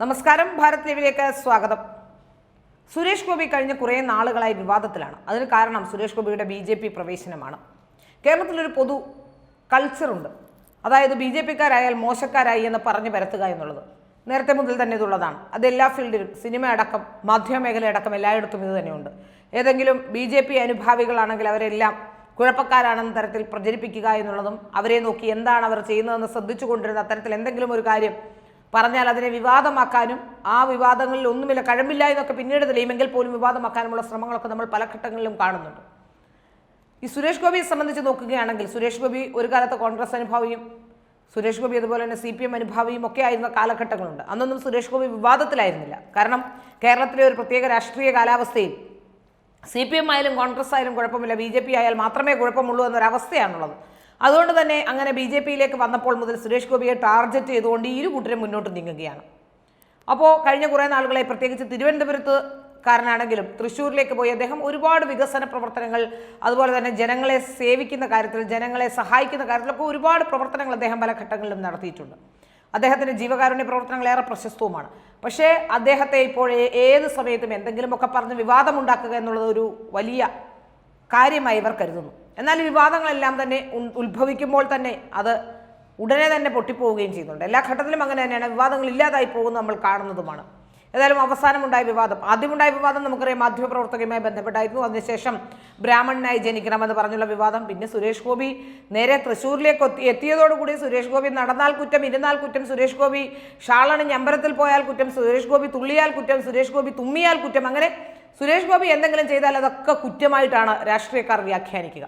നമസ്കാരം ഭാരത് ലീവിലേക്ക് സ്വാഗതം. സുരേഷ് ഗോപി കഴിഞ്ഞ കുറേ നാളുകളായി വിവാദത്തിലാണ്. അതിന് കാരണം സുരേഷ് ഗോപിയുടെ ബി ജെ പി പ്രവേശനമാണ്. കേരളത്തിലൊരു പൊതു കൾച്ചറുണ്ട് അതായത് ബി ജെ പിക്കാരായാൽ മോശക്കാരായി എന്ന് പറഞ്ഞു പരത്തുക എന്നുള്ളത്. നേരത്തെ മുതൽ തന്നെ ഇതുള്ളതാണ്. അത് എല്ലാ ഫീൽഡിലും സിനിമ അടക്കം മാധ്യമ മേഖല അടക്കം എല്ലായിടത്തും ഇത് തന്നെയുണ്ട്. ഏതെങ്കിലും ബി ജെ പി അനുഭാവികളാണെങ്കിൽ അവരെല്ലാം കുഴപ്പക്കാരാണെന്ന തരത്തിൽ പ്രചരിപ്പിക്കുക എന്നുള്ളതും അവരെ നോക്കി എന്താണ് അവർ ചെയ്യുന്നതെന്ന് ശ്രദ്ധിച്ചുകൊണ്ടിരുന്ന അത്തരത്തിൽ എന്തെങ്കിലും ഒരു കാര്യം പറഞ്ഞാൽ അതിനെ വിവാദമാക്കാനും ആ വിവാദങ്ങളിൽ ഒന്നുമില്ല കഴമ്പില്ല എന്നൊക്കെ പിന്നീട് തെളിയുമെങ്കിൽ പോലും വിവാദമാക്കാനുമുള്ള ശ്രമങ്ങളൊക്കെ നമ്മൾ പല ഘട്ടങ്ങളിലും കാണുന്നുണ്ട്. ഈ സുരേഷ് ഗോപിയെ സംബന്ധിച്ച് നോക്കുകയാണെങ്കിൽ സുരേഷ് ഗോപി ഒരു കാലത്ത് കോൺഗ്രസ് അനുഭാവിയും സുരേഷ് ഗോപി അതുപോലെ തന്നെ സി പി എം അനുഭാവിയും ഒക്കെ ആയിരുന്ന കാലഘട്ടങ്ങളുണ്ട്. അന്നൊന്നും സുരേഷ് ഗോപി വിവാദത്തിലായിരുന്നില്ല. കാരണം കേരളത്തിലെ ഒരു പ്രത്യേക രാഷ്ട്രീയ കാലാവസ്ഥയിൽ സി പി എം ആയാലും കോൺഗ്രസ് ആയാലും കുഴപ്പമില്ല ബി ജെ പി ആയാൽ മാത്രമേ കുഴപ്പമുള്ളൂ എന്നൊരവസ്ഥയാണുള്ളത്. അതുകൊണ്ട് തന്നെ അങ്ങനെ ബി ജെ പിയിലേക്ക് വന്നപ്പോൾ മുതൽ സുരേഷ് ഗോപിയെ ടാർഗറ്റ് ചെയ്തുകൊണ്ട് ഇരു കൂട്ടരും മുന്നോട്ട് നീങ്ങുകയാണ്. അപ്പോൾ കഴിഞ്ഞ കുറേ നാളുകളെ പ്രത്യേകിച്ച് തിരുവനന്തപുരത്ത് കാരനാണെങ്കിലും തൃശ്ശൂരിലേക്ക് പോയി അദ്ദേഹം ഒരുപാട് വികസന പ്രവർത്തനങ്ങൾ അതുപോലെ തന്നെ ജനങ്ങളെ സേവിക്കുന്ന കാര്യത്തിൽ ജനങ്ങളെ സഹായിക്കുന്ന കാര്യത്തിലൊക്കെ ഒരുപാട് പ്രവർത്തനങ്ങൾ അദ്ദേഹം പല ഘട്ടങ്ങളിലും നടത്തിയിട്ടുണ്ട്. അദ്ദേഹത്തിന്റെ ജീവകാരുണ്യ പ്രവർത്തനങ്ങൾ ഏറെ പ്രശസ്തവുമാണ്. പക്ഷേ അദ്ദേഹത്തെ ഇപ്പോൾ ഏത് സമയത്തും എന്തെങ്കിലുമൊക്കെ പറഞ്ഞ് വിവാദമുണ്ടാക്കുക എന്നുള്ളത് ഒരു വലിയ കാര്യമായി ഇവർ കരുതുന്നു. എന്നാൽ വിവാദങ്ങളെല്ലാം തന്നെ ഉത്ഭവിക്കുമ്പോൾ തന്നെ അത് ഉടനെ തന്നെ പൊട്ടിപ്പോവുകയും ചെയ്യുന്നുണ്ട്. എല്ലാ ഘട്ടത്തിലും അങ്ങനെ തന്നെയാണ്. വിവാദങ്ങൾ ഇല്ലാതായി പോകുന്നത് നമ്മൾ കാണുന്നതുമാണ്. ഏതായാലും അവസാനമുണ്ടായ വിവാദം. ആദ്യമുണ്ടായ വിവാദം നമുക്കറിയാം മാധ്യമപ്രവർത്തകയുമായി ബന്ധപ്പെട്ടായിരുന്നു. അതിനുശേഷം ബ്രാഹ്മണനായി ജനിക്കണമെന്ന് പറഞ്ഞുള്ള വിവാദം. പിന്നെ സുരേഷ് ഗോപി നേരെ തൃശ്ശൂരിലേക്ക് എത്തി എത്തിയതോടുകൂടി സുരേഷ് ഗോപി നടന്നാൽ കുറ്റം ഇരുന്നാൽ കുറ്റം സുരേഷ് ഗോപി ഷാളണി ഞമ്പരത്തിൽ പോയാൽ കുറ്റം സുരേഷ് ഗോപി തുള്ളിയാൽ കുറ്റം സുരേഷ് ഗോപി തുമ്മിയാൽ കുറ്റം. അങ്ങനെ സുരേഷ് ഗോപി എന്തെങ്കിലും ചെയ്താൽ അതൊക്കെ കുറ്റമായിട്ടാണ് രാഷ്ട്രീയക്കാർ വ്യാഖ്യാനിക്കുക.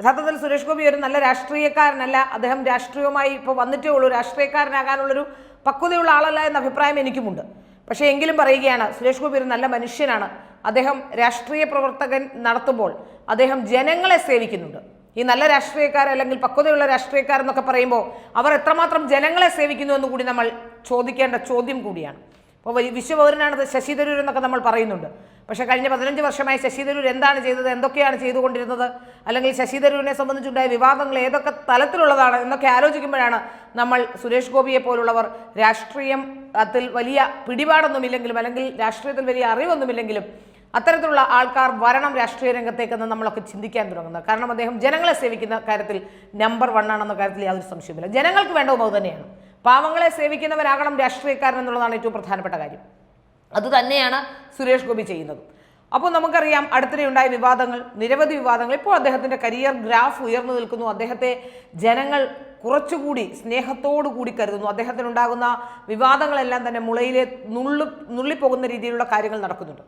യഥാർത്ഥത്തിൽ സുരേഷ് ഗോപി ഒരു നല്ല രാഷ്ട്രീയക്കാരനല്ല. അദ്ദേഹം രാഷ്ട്രീയവുമായി ഇപ്പോൾ വന്നിട്ടേ ഉള്ളൂ. രാഷ്ട്രീയക്കാരനാകാനുള്ളൊരു പക്വതയുള്ള ആളല്ല എന്ന അഭിപ്രായം എനിക്കുമുണ്ട്. പക്ഷേ എങ്കിലും പറയുകയാണ് സുരേഷ് ഗോപി ഒരു നല്ല മനുഷ്യനാണ്. അദ്ദേഹം രാഷ്ട്രീയ പ്രവർത്തകൻ നടത്തുമ്പോൾ അദ്ദേഹം ജനങ്ങളെ സേവിക്കുന്നുണ്ട്. ഈ നല്ല രാഷ്ട്രീയക്കാർ അല്ലെങ്കിൽ പക്വതയുള്ള രാഷ്ട്രീയക്കാരെന്നൊക്കെ പറയുമ്പോൾ അവർ എത്രമാത്രം ജനങ്ങളെ സേവിക്കുന്നു എന്ന് കൂടി നമ്മൾ ചോദിക്കേണ്ട ചോദ്യം കൂടിയാണ്. അപ്പോൾ വലിയ വിശ്വപൗരനാണ് ശശി തരൂർ എന്നൊക്കെ നമ്മൾ പറയുന്നുണ്ട്. പക്ഷേ കഴിഞ്ഞ പതിനഞ്ച് വർഷമായി ശശി തരൂർ എന്താണ് ചെയ്തത് എന്തൊക്കെയാണ് ചെയ്തുകൊണ്ടിരുന്നത് അല്ലെങ്കിൽ ശശി തരൂരിനെ സംബന്ധിച്ചുണ്ടായ വിവാദങ്ങൾ ഏതൊക്കെ തലത്തിലുള്ളതാണ് എന്നൊക്കെ ആലോചിക്കുമ്പോഴാണ് നമ്മൾ സുരേഷ് ഗോപിയെ പോലുള്ളവർ രാഷ്ട്രീയം അതിൽ വലിയ പിടിപാടൊന്നുമില്ലെങ്കിലും അല്ലെങ്കിൽ രാഷ്ട്രീയത്തിൽ വലിയ അറിവൊന്നുമില്ലെങ്കിലും അത്തരത്തിലുള്ള ആൾക്കാർ വരണം രാഷ്ട്രീയ രംഗത്തേക്കെന്ന് നമ്മളൊക്കെ ചിന്തിക്കാൻ തുടങ്ങുന്നത്. കാരണം അദ്ദേഹം ജനങ്ങളെ സേവിക്കുന്ന കാര്യത്തിൽ നമ്പർ വൺ ആണെന്ന കാര്യത്തിൽ യാതൊരു സംശയമില്ല ജനങ്ങൾക്ക് വേണ്ട അത് തന്നെയാണ് പാവങ്ങളെ സേവിക്കുന്നവരാകണം രാഷ്ട്രീയക്കാരൻ എന്നുള്ളതാണ് ഏറ്റവും പ്രധാനപ്പെട്ട കാര്യം. അത് തന്നെയാണ് സുരേഷ് ഗോപി ചെയ്യുന്നത്. അപ്പോൾ നമുക്കറിയാം അടുത്തിടെ ഉണ്ടായ വിവാദങ്ങൾ നിരവധി വിവാദങ്ങൾ ഇപ്പോൾ അദ്ദേഹത്തിന്റെ കരിയർ ഗ്രാഫ് ഉയർന്നു നിൽക്കുന്നു. അദ്ദേഹത്തെ ജനങ്ങൾ കുറച്ചുകൂടി സ്നേഹത്തോടു കൂടി കരുതുന്നു. അദ്ദേഹത്തിനുണ്ടാകുന്ന വിവാദങ്ങളെല്ലാം തന്നെ മുളയിലെ നുള്ളു നുള്ളിപ്പോകുന്ന രീതിയിലുള്ള കാര്യങ്ങൾ നടക്കുന്നുണ്ട്.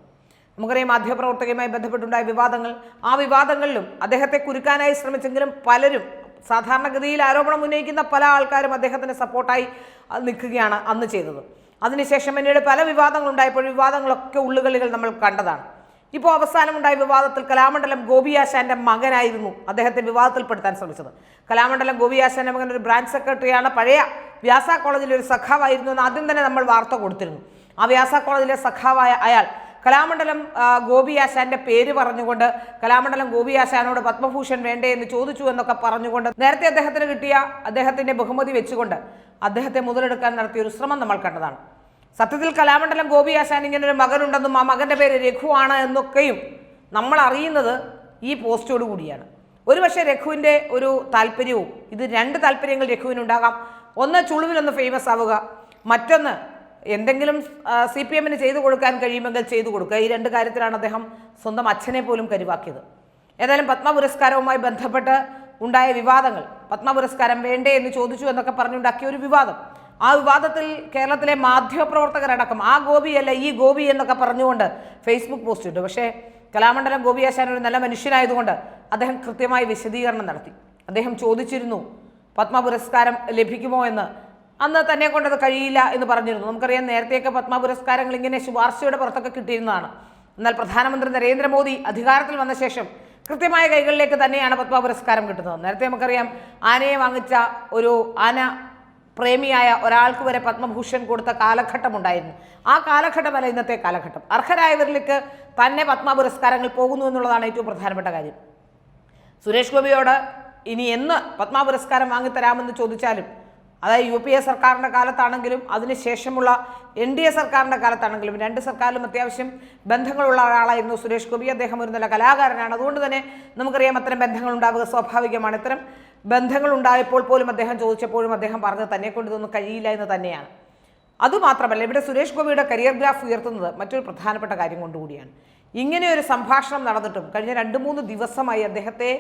നമുക്കറിയാം മാധ്യമപ്രവർത്തകയുമായി ബന്ധപ്പെട്ടുണ്ടായ വിവാദങ്ങൾ. ആ വിവാദങ്ങളിലും അദ്ദേഹത്തെ കുരുക്കാനായി ശ്രമിച്ചെങ്കിലും പലരും സാധാരണഗതിയിൽ ആരോപണം ഉന്നയിക്കുന്ന പല ആൾക്കാരും അദ്ദേഹത്തിന് സപ്പോർട്ടായി നിൽക്കുകയാണ് അന്ന് ചെയ്തത്. അതിനുശേഷം പിന്നീട് പല വിവാദങ്ങളുണ്ടായപ്പോൾ വിവാദങ്ങളൊക്കെ ഉള്ളുകളികൾ നമ്മൾ കണ്ടതാണ്. ഇപ്പോൾ അവസാനമുണ്ടായ വിവാദത്തിൽ കലാമണ്ഡലം ഗോപിയാശാന്റെ മകനായിരുന്നു അദ്ദേഹത്തെ വിവാദത്തിൽപ്പെടുത്താൻ ശ്രമിച്ചത്. കലാമണ്ഡലം ഗോപിയാശാന്റെ മകൻ ഒരു ബ്രാഞ്ച് സെക്രട്ടറിയാണ്. പഴയ വ്യാസ കോളേജിലെ ഒരു സഖാവായിരുന്നു എന്ന് ആദ്യം തന്നെ നമ്മൾ വാർത്ത കൊടുത്തിരുന്നു. ആ വ്യാസ കോളേജിലെ സഖാവായ അയാൾ കലാമണ്ഡലം ഗോപി ഗോപിയാശാന്റെ പേര് പറഞ്ഞുകൊണ്ട് കലാമണ്ഡലം ഗോപിയാശാനോട് പത്മഭൂഷൺ വേണ്ടേ എന്ന് ചോദിച്ചു എന്നൊക്കെ പറഞ്ഞുകൊണ്ട് നേരത്തെ അദ്ദേഹത്തിന് കിട്ടിയ അദ്ദേഹത്തിന്റെ ബഹുമതി വെച്ചുകൊണ്ട് അദ്ദേഹത്തെ മുതലെടുക്കാൻ നടത്തിയ ഒരു ശ്രമം നമ്മൾ കണ്ടതാണ്. സത്യത്തിൽ കലാമണ്ഡലം ഗോപിയാശാൻ ഇങ്ങനെ ഒരു മകനുണ്ടെന്നും ആ മകന്റെ പേര് രഘു ആണ് എന്നൊക്കെയും നമ്മൾ അറിയുന്നത് ഈ പോസ്റ്റോട് കൂടിയാണ്. ഒരുപക്ഷെ രഘുവിന്റെ ഒരു താല്പര്യവും ഇത് രണ്ട് താല്പര്യങ്ങൾ രഘുവിനുണ്ടാകാം. ഒന്ന് ചുളുവിലൊന്ന് ഫേമസ് ആവുക മറ്റൊന്ന് എന്തെങ്കിലും സി പി എമ്മിന് ചെയ്തു കൊടുക്കാൻ കഴിയുമെങ്കിൽ ചെയ്തു കൊടുക്കുക. ഈ രണ്ട് കാര്യത്തിലാണ് അദ്ദേഹം സ്വന്തം അച്ഛനെ പോലും കരുവാക്കിയത്. ഏതായാലും പത്മ പുരസ്കാരവുമായി ബന്ധപ്പെട്ട് ഉണ്ടായ വിവാദങ്ങൾ പത്മ പുരസ്കാരം വേണ്ടേ എന്ന് ചോദിച്ചു എന്നൊക്കെ പറഞ്ഞുണ്ടാക്കിയ ഒരു വിവാദം. ആ വിവാദത്തിൽ കേരളത്തിലെ മാധ്യമപ്രവർത്തകരടക്കം ആ ഗോപിയല്ല ഈ ഗോപി എന്നൊക്കെ പറഞ്ഞുകൊണ്ട് ഫേസ്ബുക്ക് പോസ്റ്റ് ഇട്ടു. പക്ഷേ കലാമണ്ഡലം ഗോപിയാശാൻ ഒരു നല്ല മനുഷ്യനായതുകൊണ്ട് അദ്ദേഹം കൃത്യമായി വിശദീകരണം നടത്തി. അദ്ദേഹം ചോദിച്ചിരുന്നു പത്മ പുരസ്കാരം ലഭിക്കുമോ എന്ന്. അന്ന് തന്നെ കൊണ്ടത് കഴിയില്ല എന്ന് പറഞ്ഞിരുന്നു. നമുക്കറിയാം നേരത്തെയൊക്കെ പത്മ പുരസ്കാരങ്ങൾ ഇങ്ങനെ ശുപാർശയുടെ പുറത്തൊക്കെ കിട്ടിയിരുന്നതാണ്. എന്നാൽ പ്രധാനമന്ത്രി നരേന്ദ്രമോദി അധികാരത്തിൽ വന്ന ശേഷം കൃത്യമായ കൈകളിലേക്ക് തന്നെയാണ് പത്മ പുരസ്കാരം കിട്ടുന്നത്. നേരത്തെ നമുക്കറിയാം ആനയെ വാങ്ങിച്ച ഒരു ആന പ്രേമിയായ ഒരാൾക്ക് വരെ പത്മഭൂഷൺ കൊടുത്ത കാലഘട്ടം ഉണ്ടായിരുന്നു. ആ കാലഘട്ടമല്ല ഇന്നത്തെ കാലഘട്ടം. അർഹരായവരിലേക്ക് തന്നെ പത്മ പുരസ്കാരങ്ങൾ പോകുന്നു എന്നുള്ളതാണ് ഏറ്റവും പ്രധാനപ്പെട്ട കാര്യം. സുരേഷ് ഗോപിയോട് ഇനി എന്ന് പത്മ പുരസ്കാരം വാങ്ങിത്തരാമെന്ന് ചോദിച്ചാലും അതായത് യു പി എ സർക്കാരിന്റെ കാലത്താണെങ്കിലും അതിനുശേഷമുള്ള എൻ ഡി എ സർക്കാരിന്റെ കാലത്താണെങ്കിലും രണ്ട് സർക്കാരിലും അത്യാവശ്യം ബന്ധങ്ങളുള്ള ഒരാളായിരുന്നു സുരേഷ് ഗോപി. അദ്ദേഹം ഒരു നല്ല കലാകാരനാണ്. അതുകൊണ്ട് തന്നെ നമുക്കറിയാം അത്തരം ബന്ധങ്ങൾ ഉണ്ടാവുക സ്വാഭാവികമാണ്. ഇത്തരം ബന്ധങ്ങൾ ഉണ്ടായപ്പോൾ പോലും അദ്ദേഹം ചോദിച്ചപ്പോഴും അദ്ദേഹം പറഞ്ഞത് തന്നെ കൊണ്ട് ഇതൊന്നും കഴിയില്ല എന്ന് തന്നെയാണ്. അതുമാത്രമല്ല ഇവിടെ സുരേഷ് ഗോപിയുടെ കരിയർ ഗ്രാഫ് ഉയർത്തുന്നത് മറ്റൊരു പ്രധാനപ്പെട്ട കാര്യം കൊണ്ടുകൂടിയാണ്. ഇങ്ങനെ ഒരു സംഭാഷണം നടന്നിട്ടും കഴിഞ്ഞ രണ്ട് മൂന്ന് ദിവസമായി അദ്ദേഹത്തെ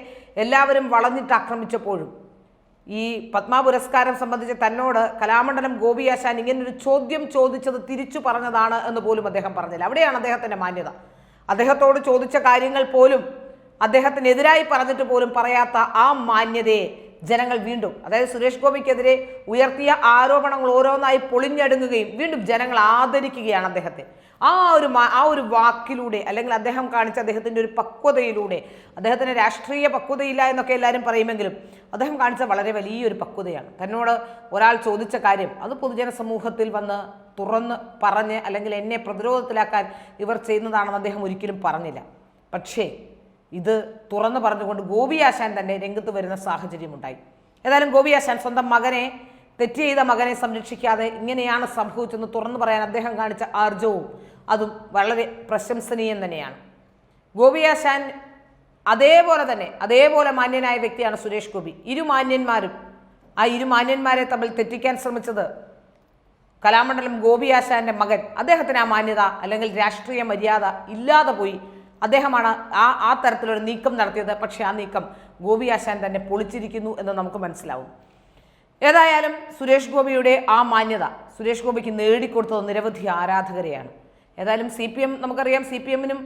എല്ലാവരും വളഞ്ഞിട്ട് ആക്രമിച്ചപ്പോഴും ഈ പത്മ പുരസ്കാരം സംബന്ധിച്ച് തന്നോട് കലാമണ്ഡലം ഗോപിയാശാൻ ഇങ്ങനൊരു ചോദ്യം ചോദിച്ചത് തിരിച്ചു പറഞ്ഞതാണ് എന്ന് പോലും അദ്ദേഹം പറഞ്ഞില്ല. അവിടെയാണ് അദ്ദേഹത്തിന്റെ മാന്യത. അദ്ദേഹത്തോട് ചോദിച്ച കാര്യങ്ങൾ പോലും അദ്ദേഹത്തിനെതിരായി പറഞ്ഞിട്ട് പോലും പറയാത്ത ആ മാന്യതയെ ജനങ്ങൾ വീണ്ടും അതായത് സുരേഷ് ഗോപിക്കെതിരെ ഉയർത്തിയ ആരോപണങ്ങൾ ഓരോന്നായി പൊളിഞ്ഞടുങ്ങുകയും വീണ്ടും ജനങ്ങൾ ആദരിക്കുകയാണ് അദ്ദേഹത്തെ. ആ ഒരു ആ ഒരു വാക്കിലൂടെ അല്ലെങ്കിൽ അദ്ദേഹം കാണിച്ച അദ്ദേഹത്തിന്റെ ഒരു പക്വതയിലൂടെ അദ്ദേഹത്തിന് രാഷ്ട്രീയ പക്വതയില്ല എന്നൊക്കെ എല്ലാവരും പറയുമെങ്കിലും അദ്ദേഹം കാണിച്ച വളരെ വലിയൊരു പക്വതയാണ്. തന്നോട് ഒരാൾ ചോദിച്ച കാര്യം അത് പൊതുജന സമൂഹത്തിൽ വന്ന് തുറന്ന് പറഞ്ഞ് അല്ലെങ്കിൽ എന്നെ പ്രതിരോധത്തിലാക്കാൻ ഇവർ ചെയ്യുന്നതാണെന്ന് അദ്ദേഹം ഒരിക്കലും പറഞ്ഞില്ല. പക്ഷേ ഇത് തുറന്നു പറഞ്ഞുകൊണ്ട് ഗോപിയാശാൻ തന്നെ രംഗത്ത് വരുന്ന സാഹചര്യമുണ്ടായി. ഏതായാലും ഗോപിയാശാൻ സ്വന്തം മകനെ തെറ്റ് ചെയ്ത മകനെ സംരക്ഷിക്കാതെ ഇങ്ങനെയാണ് സംഭവിച്ചെന്ന് തുറന്നു പറയാൻ അദ്ദേഹം കാണിച്ച ആർജവും അതും വളരെ പ്രശംസനീയം തന്നെയാണ്. ഗോപിയാശാൻ അതേപോലെ തന്നെ അതേപോലെ മാന്യനായ വ്യക്തിയാണ് സുരേഷ് ഗോപി. ഇരു മാന്യന്മാരും ആ ഇരു മാന്യന്മാരെ തമ്മിൽ തെറ്റിക്കാൻ ശ്രമിച്ചത് കലാമണ്ഡലം ഗോപിയാശാന്റെ മകൻ. അദ്ദേഹത്തിന് ആ മാന്യത അല്ലെങ്കിൽ രാഷ്ട്രീയ മര്യാദ ഇല്ലാതെ പോയി. അദ്ദേഹമാണ് ആ ആ തരത്തിലൊരു നീക്കം നടത്തിയത്. പക്ഷേ ആ നീക്കം ഗോപിയാശാൻ തന്നെ പൊളിച്ചിരിക്കുന്നു എന്ന് നമുക്ക് മനസ്സിലാവും. ഏതായാലും സുരേഷ് ഗോപിയുടെ ആ മാന്യത സുരേഷ് ഗോപിക്ക് നേടിക്കൊടുത്തത് നിരവധി ആരാധകരെയാണ്. ഏതായാലും സി പി എം നമുക്കറിയാം സി പി എമ്മിനും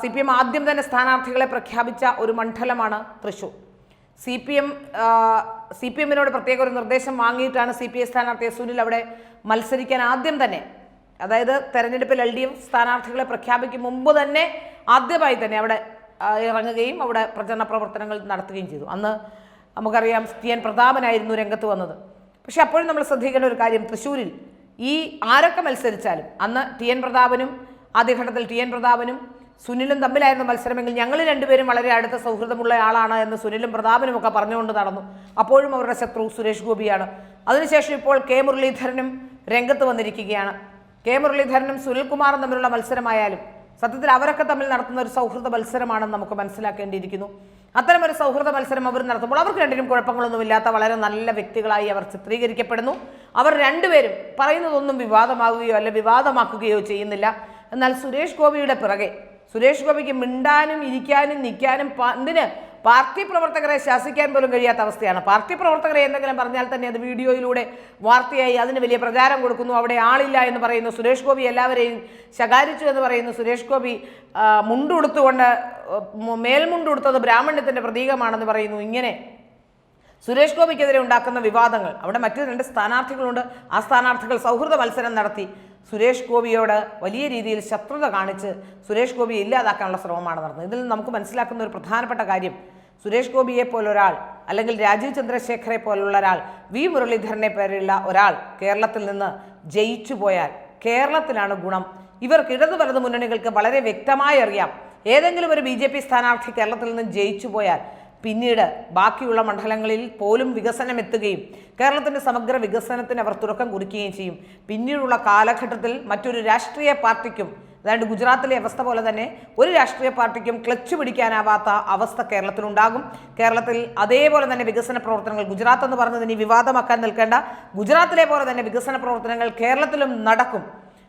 സി പി എം ആദ്യം തന്നെ സ്ഥാനാർത്ഥികളെ പ്രഖ്യാപിച്ച ഒരു മണ്ഡലമാണ് Thrissur. C P M C P എമ്മിനോട് പ്രത്യേക ഒരു നിർദ്ദേശം വാങ്ങിയിട്ടാണ് സി പി ഐ സ്ഥാനാർത്ഥിയെ സുനിൽ അവിടെ മത്സരിക്കാൻ ആദ്യം തന്നെ അതായത് തെരഞ്ഞെടുപ്പിൽ എൽ ഡി എഫ് സ്ഥാനാർത്ഥികളെ പ്രഖ്യാപിക്കും മുമ്പ് തന്നെ ആദ്യമായി തന്നെ അവിടെ ഇറങ്ങുകയും അവിടെ പ്രചരണ പ്രവർത്തനങ്ങൾ നടത്തുകയും ചെയ്തു. അന്ന് നമുക്കറിയാം ടി എൻ പ്രതാപനായിരുന്നു രംഗത്ത് വന്നത്. പക്ഷെ അപ്പോഴും നമ്മൾ ശ്രദ്ധിക്കേണ്ട ഒരു കാര്യം തൃശ്ശൂരിൽ ഈ ആരൊക്കെ മത്സരിച്ചാലും അന്ന് ടി എൻ പ്രതാപനും ആദ്യഘട്ടത്തിൽ ടി എൻ പ്രതാപനും സുനിലും തമ്മിലായിരുന്നു മത്സരമെങ്കിൽ ഞങ്ങൾ രണ്ടുപേരും വളരെ അടുത്ത സൗഹൃദമുള്ള ആളാണ് എന്ന് സുനിലും പ്രതാപനും ഒക്കെ പറഞ്ഞുകൊണ്ട് നടന്നു. അപ്പോഴും അവരുടെ ശത്രു സുരേഷ് ഗോപിയാണ്. അതിനുശേഷം ഇപ്പോൾ കെ മുരളീധരനും രംഗത്ത് വന്നിരിക്കുകയാണ്. കെ മുരളീധരനും സുനിൽകുമാറും തമ്മിലുള്ള മത്സരമായാലും സത്യത്തിൽ അവരൊക്കെ തമ്മിൽ നടത്തുന്ന ഒരു സൗഹൃദ മത്സരമാണെന്ന് നമുക്ക് മനസ്സിലാക്കേണ്ടിയിരിക്കുന്നു. അത്തരം ഒരു സൗഹൃദ മത്സരം അവർ നടത്തുമ്പോൾ അവർക്ക് രണ്ടിനും കുഴപ്പങ്ങളൊന്നുമില്ലാത്ത വളരെ നല്ല വ്യക്തികളായി അവർ ചിത്രീകരിക്കപ്പെടുന്നു. അവർ രണ്ടുപേരും പറയുന്നതൊന്നും വിവാദമാകുകയോ അല്ല വിവാദമാക്കുകയോ ചെയ്യുന്നില്ല. എന്നാൽ സുരേഷ് ഗോപിയുടെ പിറകെ സുരേഷ് ഗോപിക്ക് മിണ്ടാനും ഇരിക്കാനും നിൽക്കാനും എന്തിന് പാർട്ടി പ്രവർത്തകരെ ശാസിക്കാൻ പോലും കഴിയാത്ത അവസ്ഥയാണ്. പാർട്ടി പ്രവർത്തകരെ എന്തെങ്കിലും പറഞ്ഞാൽ തന്നെ അത് വീഡിയോയിലൂടെ വാർത്തയായി അതിന് വലിയ പ്രചാരം കൊടുക്കുന്നു. അവിടെ ആളില്ല എന്ന് പറയുന്നു സുരേഷ് ഗോപി എല്ലാവരെയും ശകാരിച്ചു എന്ന് പറയുന്നു. സുരേഷ് ഗോപി മുണ്ടുടുത്തുകൊണ്ട് മേൽമുണ്ടുടുത്തത് ബ്രാഹ്മണ്യത്തിന്റെ പ്രതീകമാണെന്ന് പറയുന്നു. ഇങ്ങനെ സുരേഷ് ഗോപിക്കെതിരെ ഉണ്ടാക്കുന്ന വിവാദങ്ങൾ. അവിടെ മറ്റു രണ്ട് സ്ഥാനാർത്ഥികളുണ്ട്. ആ സ്ഥാനാർത്ഥികൾ സൗഹൃദ മത്സരം നടത്തി. സുരേഷ് ഗോപിയോട് വലിയ രീതിയിൽ ശത്രുത കാണിച്ച് സുരേഷ് ഗോപിയെ ഇല്ലാതാക്കാനുള്ള ശ്രമമാണ് നടന്നത്. ഇതിൽ നമുക്ക് മനസ്സിലാക്കുന്ന ഒരു പ്രധാനപ്പെട്ട കാര്യം സുരേഷ് ഗോപിയെ പോലൊരാൾ അല്ലെങ്കിൽ രാജീവ് ചന്ദ്രശേഖരെ പോലുള്ള ഒരാൾ വി മുരളീധരനെ പേരുള്ള ഒരാൾ കേരളത്തിൽ നിന്ന് ജയിച്ചു പോയാൽ കേരളത്തിലാണ് ഗുണം. ഇവർക്ക് ഇടതു വലതു മുന്നണികൾക്ക് വളരെ വ്യക്തമായി അറിയാം. ഏതെങ്കിലും ഒരു ബി സ്ഥാനാർത്ഥി കേരളത്തിൽ നിന്ന് ജയിച്ചു പോയാൽ പിന്നീട് ബാക്കിയുള്ള മണ്ഡലങ്ങളിൽ പോലും വികസനം എത്തുകയും കേരളത്തിന്റെ സമഗ്ര വികസനത്തിന് അവർ തുടക്കം കുറിക്കുകയും ചെയ്യും. പിന്നീടുള്ള കാലഘട്ടത്തിൽ മറ്റൊരു രാഷ്ട്രീയ പാർട്ടിക്കും അതായത് ഗുജറാത്തിലെ അവസ്ഥ പോലെ തന്നെ ഒരു രാഷ്ട്രീയ പാർട്ടിക്കും ക്ലച്ച് പിടിക്കാനാവാത്ത അവസ്ഥ കേരളത്തിലുണ്ടാകും. കേരളത്തിൽ അതേപോലെ തന്നെ വികസന പ്രവർത്തനങ്ങൾ ഗുജറാത്ത് എന്ന് പറഞ്ഞത് ഇനി വിവാദമാക്കാൻ നിൽക്കേണ്ട ഗുജറാത്തിലെ പോലെ തന്നെ വികസന പ്രവർത്തനങ്ങൾ കേരളത്തിലും നടക്കും.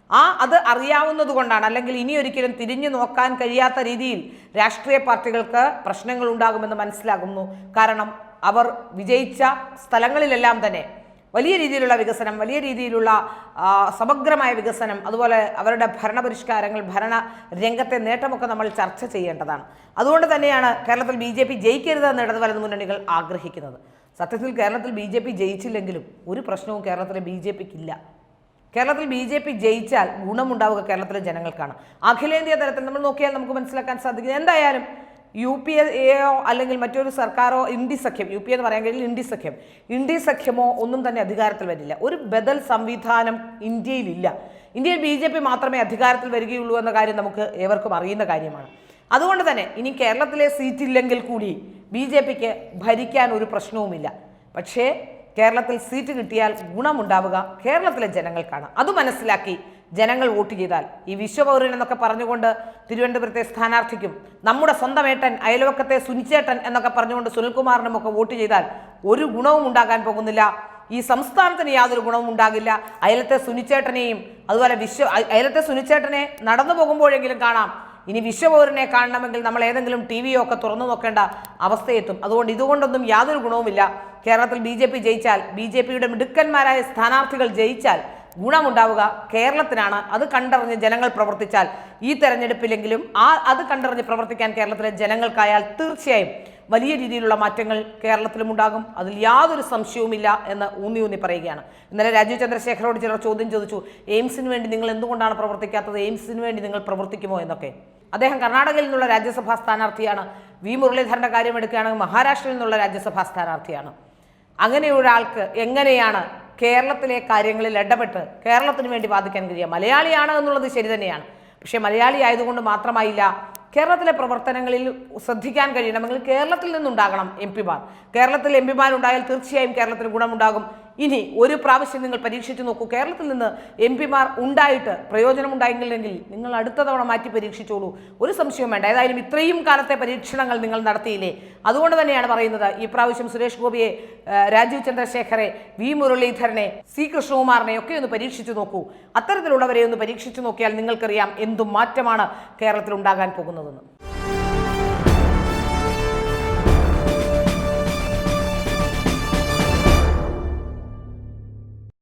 ആ അത് അറിയാവുന്നത് കൊണ്ടാണ്. അല്ലെങ്കിൽ ഇനി ഒരിക്കലും തിരിഞ്ഞു നോക്കാൻ കഴിയാത്ത രീതിയിൽ രാഷ്ട്രീയ പാർട്ടികൾക്ക് പ്രശ്നങ്ങൾ ഉണ്ടാകുമെന്ന് മനസ്സിലാകുന്നു. കാരണം അവർ വിജയിച്ച സ്ഥലങ്ങളിലെല്ലാം തന്നെ വലിയ രീതിയിലുള്ള വികസനം വലിയ രീതിയിലുള്ള സമഗ്രമായ വികസനം അതുപോലെ അവരുടെ ഭരണപരിഷ്കാരങ്ങൾ ഭരണ രംഗത്തെ നേട്ടമൊക്കെ നമ്മൾ ചർച്ച ചെയ്യേണ്ടതാണ്. അതുകൊണ്ട് തന്നെയാണ് കേരളത്തിൽ ബി ജെ പി ജയിക്കരുതെന്ന് ഇടത് വലത് മുന്നണികൾ ആഗ്രഹിക്കുന്നത്. സത്യത്തിൽ കേരളത്തിൽ ബി ജെ പി ജയിച്ചില്ലെങ്കിലും ഒരു പ്രശ്നവും കേരളത്തിലെ ബി ജെ പിക്കില്ല. കേരളത്തിൽ ബി ജെ പി ജയിച്ചാൽ ഗുണമുണ്ടാവുക കേരളത്തിലെ ജനങ്ങൾക്കാണ്. അഖിലേന്ത്യാ തലത്തിൽ നമ്മൾ നോക്കിയാൽ നമുക്ക് മനസ്സിലാക്കാൻ സാധിക്കും. എന്തായാലും യു പി എയോ അല്ലെങ്കിൽ മറ്റൊരു സർക്കാരോ ഇന്ത്യ സഖ്യം യു പി എന്ന് പറയാൻ കഴിയില്ല ഇന്ത്യ സഖ്യം ഇന്ത്യ സഖ്യമോ ഒന്നും തന്നെ അധികാരത്തിൽ വരില്ല. ഒരു ബദൽ സംവിധാനം ഇന്ത്യയിലില്ല. ഇന്ത്യയിൽ ബി ജെ പി മാത്രമേ അധികാരത്തിൽ വരികയുള്ളൂ എന്ന കാര്യം നമുക്ക് ഏവർക്കും അറിയുന്ന കാര്യമാണ്. അതുകൊണ്ട് തന്നെ ഇനി കേരളത്തിലെ സീറ്റില്ലെങ്കിൽ കൂടി ബി ജെ പിക്ക് ഭരിക്കാൻ ഒരു പ്രശ്നവുമില്ല. പക്ഷേ കേരളത്തിൽ സീറ്റ് കിട്ടിയാൽ ഗുണമുണ്ടാവുക കേരളത്തിലെ ജനങ്ങൾക്കാണ്. അത് മനസ്സിലാക്കി ജനങ്ങൾ വോട്ട് ചെയ്താൽ. ഈ വിശ്വപൗരൻ എന്നൊക്കെ പറഞ്ഞുകൊണ്ട് തിരുവനന്തപുരത്തെ സ്ഥാനാർത്ഥിക്കും നമ്മുടെ സ്വന്തം ഏട്ടൻ അയൽവക്കത്തെ സുനിച്ചേട്ടൻ എന്നൊക്കെ പറഞ്ഞുകൊണ്ട് സുനിൽകുമാറിനും ഒക്കെ വോട്ട് ചെയ്താൽ ഒരു ഗുണവും ഉണ്ടാകാൻ പോകുന്നില്ല. ഈ സംസ്ഥാനത്തിന് യാതൊരു ഗുണവും ഉണ്ടാകില്ല. അയലത്തെ സുനിച്ചേട്ടനെയും അതുപോലെ വിശ്വ അയലത്തെ സുനിച്ചേട്ടനെ നടന്നു പോകുമ്പോഴെങ്കിലും കാണാം. ഇനി വിശ്വപൗരനെ കാണണമെങ്കിൽ നമ്മൾ ഏതെങ്കിലും ടി വിയോ ഒക്കെ തുറന്നു നോക്കേണ്ട അവസ്ഥയെത്തും. അതുകൊണ്ട് ഇതുകൊണ്ടൊന്നും യാതൊരു ഗുണവുമില്ല. കേരളത്തിൽ ബി ജെ പി ജയിച്ചാൽ ബി ജെ പിയുടെ മിടുക്കന്മാരായ സ്ഥാനാർത്ഥികൾ ജയിച്ചാൽ ഗുണമുണ്ടാവുക. കേരളത്തിനാണ് അത് കണ്ടറിഞ്ഞ് ജനങ്ങൾ പ്രവർത്തിച്ചാൽ. ഈ തെരഞ്ഞെടുപ്പിലെങ്കിലും ആ അത് കണ്ടറിഞ്ഞ് പ്രവർത്തിക്കാൻ കേരളത്തിലെ ജനങ്ങൾക്കായാൽ തീർച്ചയായും വലിയ രീതിയിലുള്ള മാറ്റങ്ങൾ കേരളത്തിലും ഉണ്ടാകും അതിൽ യാതൊരു സംശയവുമില്ല എന്ന് ഊന്നി ഊന്നി പറയുകയാണ്. ഇന്നലെ രാജീവ് ചന്ദ്രശേഖരോട് ചിലർ ചോദ്യം ചോദിച്ചു എയിംസിന് വേണ്ടി നിങ്ങൾ എന്തുകൊണ്ടാണ് പ്രവർത്തിക്കാത്തത്? എയിംസിന് വേണ്ടി നിങ്ങൾ പ്രവർത്തിക്കുമോ എന്നൊക്കെ. അദ്ദേഹം കർണാടകയിൽ നിന്നുള്ള രാജ്യസഭാ സ്ഥാനാർത്ഥിയാണ്. വി മുരളീധരന്റെ കാര്യം എടുക്കുകയാണെങ്കിൽ മഹാരാഷ്ട്രയിൽ നിന്നുള്ള രാജ്യസഭാ സ്ഥാനാർത്ഥിയാണ്. അങ്ങനെ ഒരാൾക്ക് എങ്ങനെയാണ് കേരളത്തിലെ കാര്യങ്ങളിൽ ഇടപെട്ട് കേരളത്തിന് വേണ്ടി വാദിക്കാൻ കഴിയുക? മലയാളിയാണ് എന്നുള്ളത് ശരി തന്നെയാണ്. പക്ഷേ മലയാളി ആയതുകൊണ്ട് മാത്രമായില്ല. കേരളത്തിലെ പ്രവർത്തനങ്ങളിൽ ശ്രദ്ധിക്കാൻ കഴിയണമെങ്കിൽ കേരളത്തിൽ നിന്നുണ്ടാകണം എം പിമാർ. കേരളത്തിൽ എം പിമാരുണ്ടായാൽ തീർച്ചയായും കേരളത്തിന് ഗുണമുണ്ടാകും. ഇനി ഒരു പ്രാവശ്യം നിങ്ങൾ പരീക്ഷിച്ചു നോക്കൂ. കേരളത്തിൽ നിന്ന് എം പിമാർ ഉണ്ടായിട്ട് പ്രയോജനമുണ്ടായില്ലെങ്കിൽ നിങ്ങൾ അടുത്ത തവണ മാറ്റി പരീക്ഷിച്ചോളൂ. ഒരു സംശയവും വേണ്ട. ഏതായാലും ഇത്രയും കാലത്തെ പരീക്ഷണങ്ങൾ നിങ്ങൾ നടത്തിയില്ലേ? അതുകൊണ്ട് തന്നെയാണ് പറയുന്നത് ഈ പ്രാവശ്യം സുരേഷ് ഗോപിയെ രാജീവ് ചന്ദ്രശേഖരെ വി മുരളീധരനെ സി കൃഷ്ണകുമാറിനെ ഒക്കെ ഒന്ന് പരീക്ഷിച്ചു നോക്കൂ. അത്തരത്തിലുള്ളവരെ ഒന്ന് പരീക്ഷിച്ചു നോക്കിയാൽ നിങ്ങൾക്കറിയാം എന്തും മാറ്റമാണ് കേരളത്തിൽ ഉണ്ടാകാൻ പോകുന്നതെന്ന്.